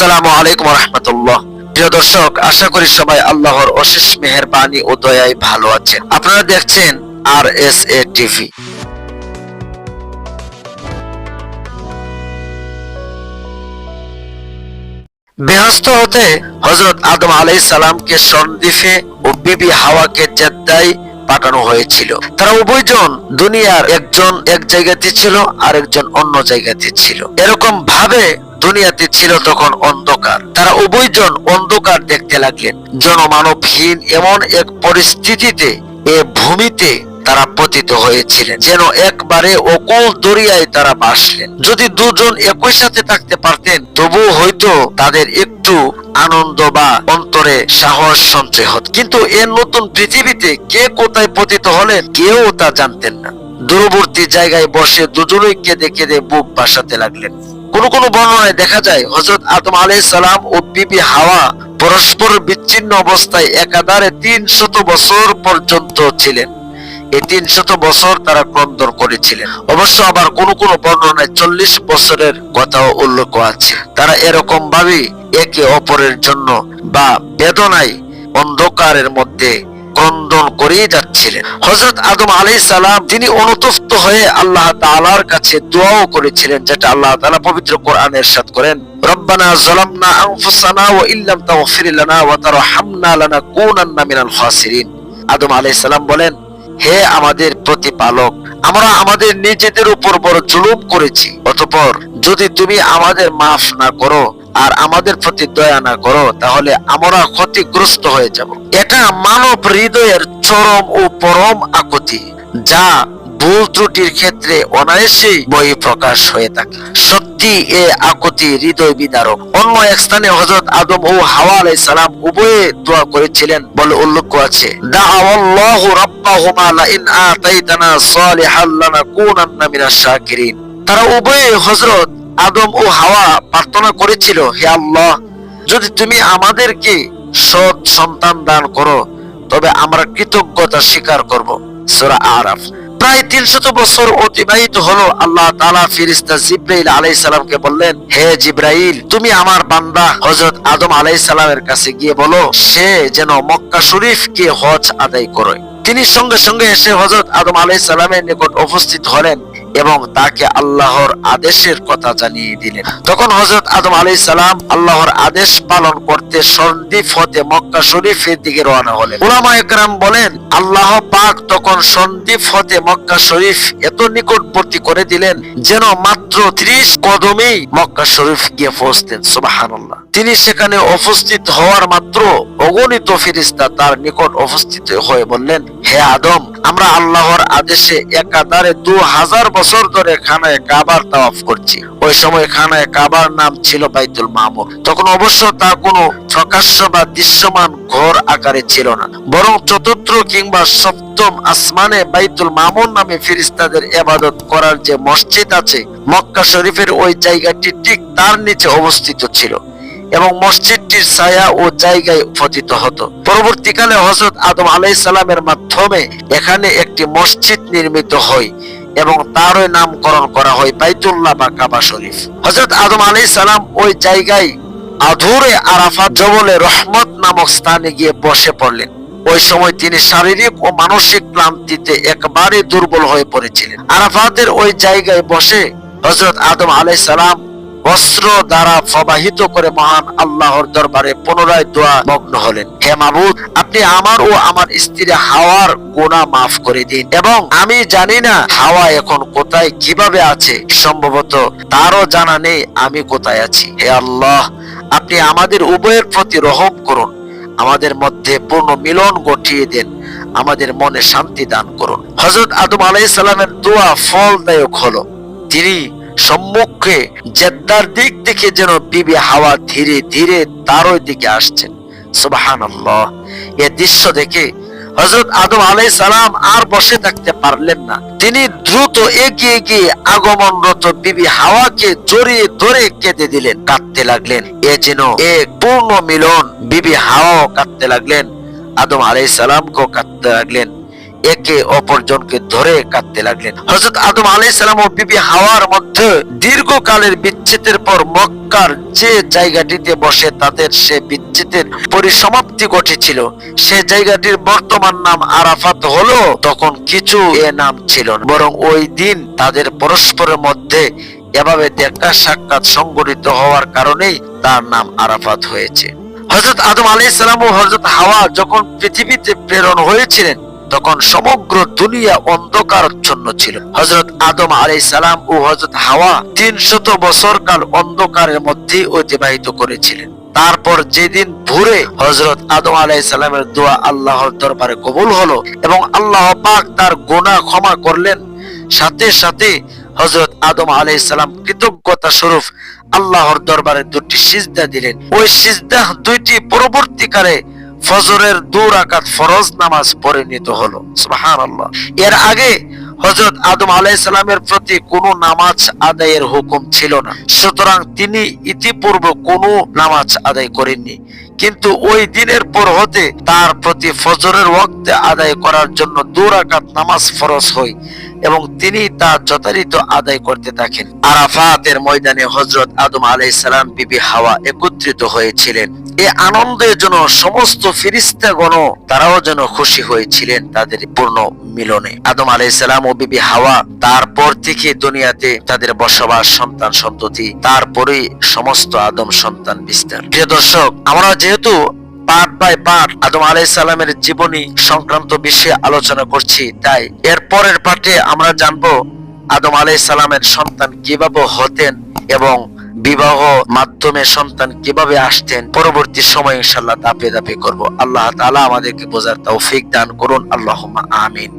আসসালামু আলাইকুম রহমতুল্লাহ প্রিয় দর্শক, আশা করি সবাই আল্লাহর অশেষ মেহেরবানি ও দয়ায় ভালো আছেন। আপনারা দেখছেন আর এস এ টিভি। বেহস্ত হতে হজরত আদম আলাই সালামকে সন্দ্বীপে ও বিবি হাওয়াকে জেদ্দায় পাঠানো হয়েছিল। তারা উভয়জন দুনিয়ার একজন এক জায়গাতে ছিল আর একজন অন্য জায়গাতে ছিল। এরকম ভাবে দুনিয়াতে ছিল তখন অন্ধকার। তারা উভয়জন অন্ধকার দেখতে লাগলেন। জনমানবহীন এমন এক পরিস্থিতিতে এ ভূমিতে তারা পতিত হয়েছিলেন, যেন একবারে অকুল দরিয়ায় তারা বাসলেন যদি দুজন একই সাথে থাকতে পারতেন তবু হয়তো তাদের একটু আনন্দ বা অন্তরে সাহস সঞ্চয় হত। কিন্তু এর নতুন পৃথিবীতে কে কোথায় পতিত হলেন, কেউ তা জানতেন না। দূরবর্তী জায়গায় বসে দুজনেই কেঁদে কেঁদে বুক বাসাতে লাগলেন। কোন কোন বর্ণনায় দেখা যায় হজরত আদম আলাই সালাম ও বিবি হাওয়া পরস্পর বিচ্ছিন্ন অবস্থায় একাধারে তিন শত বছর পর্যন্ত ছিলেন। এই তিন শত বছর তারা ক্রন্দন করেছিলেন। অবশ্য আবার কোন কোন বর্ণনায় চল্লিশ বছরের কথাও উল্লেখ আছে। তারা এরকম ভাবে একে অপরের জন্য বা বেদনায় অন্ধকারের মধ্যে ক্রন্দন করেই যাচ্ছিলেন। হজরত আদম আলাই সালাম তিনি অনুতপ্ত হয়ে আল্লাহ তাআলার কাছে দোয়াও করেছিলেন, যেটা আল্লাহ তাআলা পবিত্র কোরআনে ইরশাদ করেন আদম বলেন, হে আমাদের প্রতিপালক, আমরা আমাদের নিজেদের উপর বড় জুলুম করেছি। অতঃপর যদি তুমি আমাদের মাফ না করো আর আমাদের প্রতি দয়া না করো, তাহলে আমরা ক্ষতিগ্রস্ত হয়ে যাব। এটা মানব হৃদয়ের চরম ও পরম আকুতি, যা ভুল ত্রুটির ক্ষেত্রে অনায়াসেই বই প্রকাশ হয়ে থাকে। সত্যি এ আকুতি হৃদয় বিদারক। অন্য এক স্থানে হজরত আদম ও হাওয়া আলাই সালাম উভয়ে দোয়া করেছিলেন, বলে উল্লেখ আছে তারা উভয়ে হজরত আদম ও হাওয়া প্রার্থনা করেছিল, হে আল্লাহ, যদি তুমি আমাদেরকে সৎ সন্তান দান করো, তবে আমরা কৃতজ্ঞতা স্বীকার করব। সূরা আরাফ। প্রায় তিনশত বছর অতিবাহিত হলো আল্লাহ তাআলা ফিরিস্তা জিব্রাইল আলাইহিস সালামকে বললেন, হে জিব্রাইল, তুমি আমার বান্দা, হযরত আদম আলাইহিস সালামের কাছে গিয়ে বলো, সে যেন মক্কা শরীফকে হজ আদায় করে। তিনি সঙ্গে সঙ্গে এসে হযরত আদম আলাইহিস সালামের নিকট উপস্থিত হলেন। এবং তাকে আল্লাহর আদেশের কথা জানিয়ে দিলেন। তখন হযরত আদম আলাইহিস সালাম আল্লাহর আদেশ পালন করতে সন্দ্বীপ হতে মক্কা শরীফের দিকে রওনা হলেন। উলামা একরাম বলেন, আল্লাহ পাক তখন সন্দ্বীপ হতে মক্কা শরীফ এত নিকটবর্তী করে দিলেন যেন মাত্র ত্রিশ কদমেই মক্কা শরীফ গিয়ে পৌঁছতেন। সুবহানাল্লাহ। তিনি সেখানে উপস্থিত হওয়ার মাত্র অগণিত ফিরিস্তা তার নিকট উপস্থিত হয়ে বললেন, হে আদম আমরা আল্লাহর আদেশে একাধারে দু হাজার বছর ধরে খানায় কাবার তাওয়াফ করছি। ওই সময় খানায় কাবার নাম ছিল বাইতুল মামুর। তখন অবশ্য তা কোনো প্রকাশ্য বা দৃশ্যমান ঘর আকারে ছিল না। বরং চতুর্থ কিংবা সপ্তম আসমানে বাইতুল মামুর নামে ফিরিস্তাদের এবাদত করার যে মসজিদ আছে, মক্কা শরীফের ওই জায়গাটি ঠিক তার নিচে অবস্থিত ছিল। এবং মসজিদটির ছায়া ও জায়গায় পতিত হতো। পরবর্তীকালে হজরত আদম আলাই সালামের মাধ্যমে এখানে একটি মসজিদ নির্মিত হয় এবং তারই নামকরণ করা হয় বাইতুল্লাহ বা কাবা শরীফ। হজরত আদম আলাই সালাম ওই জায়গায় আধুরে আরাফাত জবলে রহমত নামক স্থানে গিয়ে বসে পড়লেন। ওই সময় তিনি শারীরিক ও মানসিক ক্লান্তিতে একবারে দুর্বল হয়ে পড়েছিলেন। আরাফাতের ওই জায়গায় বসে হজরত আদম আলাই সালাম অস্ত্র দ্বারা প্রবাহিত করে মহান আল্লাহর দরবারে পুনরায় দোয়া মগ্ন হলেন। হে মাবুদ, আপনি আমার ও আমার স্ত্রী হাওয়ার গুনাহ মাফ করে দিন এবং আমি জানি না হাওয়া এখন কোথায়, কীভাবে আছে। সম্ভবত তারও জানা নেই আমি কোথায় আছি। হে আল্লাহ, আপনি আমাদের উভয়ের প্রতি রহম করুন। আমাদের মধ্যে পূর্ণ মিলন ঘটিয়ে দেন। আমাদের মনে শান্তি দান করুন। হজরত আদম আলাইহিস সালামের দোয়া ফলদায়ক হলো। তিনি সম্মুখে জেদ্দার দিক থেকে যেন বিবি হাওয়া ধীরে ধীরে তারই দিকে আসছেন। সুবাহান এ দৃশ্য দেখে হজরত আদম আলাই সালাম আর বসে থাকতে পারলেন না। তিনি দ্রুত এগিয়ে গিয়ে আগমনরত বিবি হাওয়াকে জড়িয়ে ধরে কেঁদে দিলেন, কাঁদতে লাগলেন। এ যেন এক পূর্ণ মিলন বিবি হাওয়াও কাঁদতে লাগলেন, আদম আলাই সালামকেও কাঁদতে লাগলেন। একে অপরজনকে ধরে কাঁদতে লাগলেন। হজরত আদম আলাইসালাম ও বিবি হাওয়ার মধ্যে দীর্ঘকালের বিচ্ছেদের পর মক্কার যে জায়গাটিতে বসে তাদের সে বিচ্ছেদের পরিসমাপ্তি ঘটেছিল। সে জায়গাটির বর্তমান নাম আরাফাত হলো, তখন কিছু এ নাম ছিল বরং ওই দিন তাদের পরস্পরের মধ্যে এভাবে দেখা সাক্ষাৎ সংগঠিত হওয়ার কারণেই তার নাম আরাফাত হয়েছে। হজরত আদম আলাইসালাম ও হজরত হাওয়া যখন পৃথিবীতে প্রেরণ হয়েছিলেন তখন সমগ্র দুনিয়া অন্ধকারচ্ছন্ন ছিল। হজরত আদম আলাই সালাম ও হজরত হাওয়া তিনশত বছর কাল অন্ধকারের মধ্যেই অতিবাহিত করেছিলেন। তারপর যেদিন ভোরে হজরত আদম আলাই সালামের দোয়া আল্লাহর দরবারে কবুল হলো এবং আল্লাহ পাক তার গোনা ক্ষমা করলেন, সাথে সাথে হজরত আদম আলাই সালাম কৃতজ্ঞতা স্বরূপ আল্লাহর দরবারে দুটি সিজদা দিলেন। ওই সিজদা দুইটি পরবর্তীকালে ফজরের দু রাকাত ফরজ নামাজ পরিণত হলো। সুবহানাল্লাহ। এর আগে হজরত আদম আলাইসালামের প্রতি কোনো নামাজ আদায়ের হুকুম ছিল না। সুতরাং তিনি ইতিপূর্বে কোনো নামাজ আদায় করেননি। কিন্তু ওই দিনের পর হতে তার প্রতি ফজরের ওয়াক্তে আদায় করার জন্য দু রাকাত নামাজ ফরজ হয়। এবং তিনি তা যথারীত আদায় করতে থাকেন। আরাফাতের ময়দানে হজরত আদম আলাইসালাম বিবি হাওয়া একত্রিত হয়েছিলেন। এ আনন্দের জন্য সমস্ত ফিরিস্তাগণ তারাও যেন খুশি হয়েছিলেন তাদের পূর্ণ মিলনে। আদম আলাইসালাম ও বিবি হাওয়া তারপর থেকে দুনিয়াতে তাদের বসবাস, সন্তান সন্ততি তারপরে সমস্ত আদম সন্তান বিস্তার। প্রিয় দর্শক, আমরা যেহেতু পার্ট বাই পার্ট আদম আলাইসাল্লামের জীবনী সংক্রান্ত বিষয়ে আলোচনা করছি। তাই এর পরের পার্টে আমরা জানব আদম আলাইসাল্লামের সন্তান কীভাবে হতেন এবং বিবাহ মাধ্যমে সন্তান কীভাবে আসতেন। পরবর্তী সময় ইনশাল্লাহ দাপে দাপে করব। আল্লাহ তালা আমাদেরকে বোঝার তৌফিক দান করুন। আল্লাহ আমিন।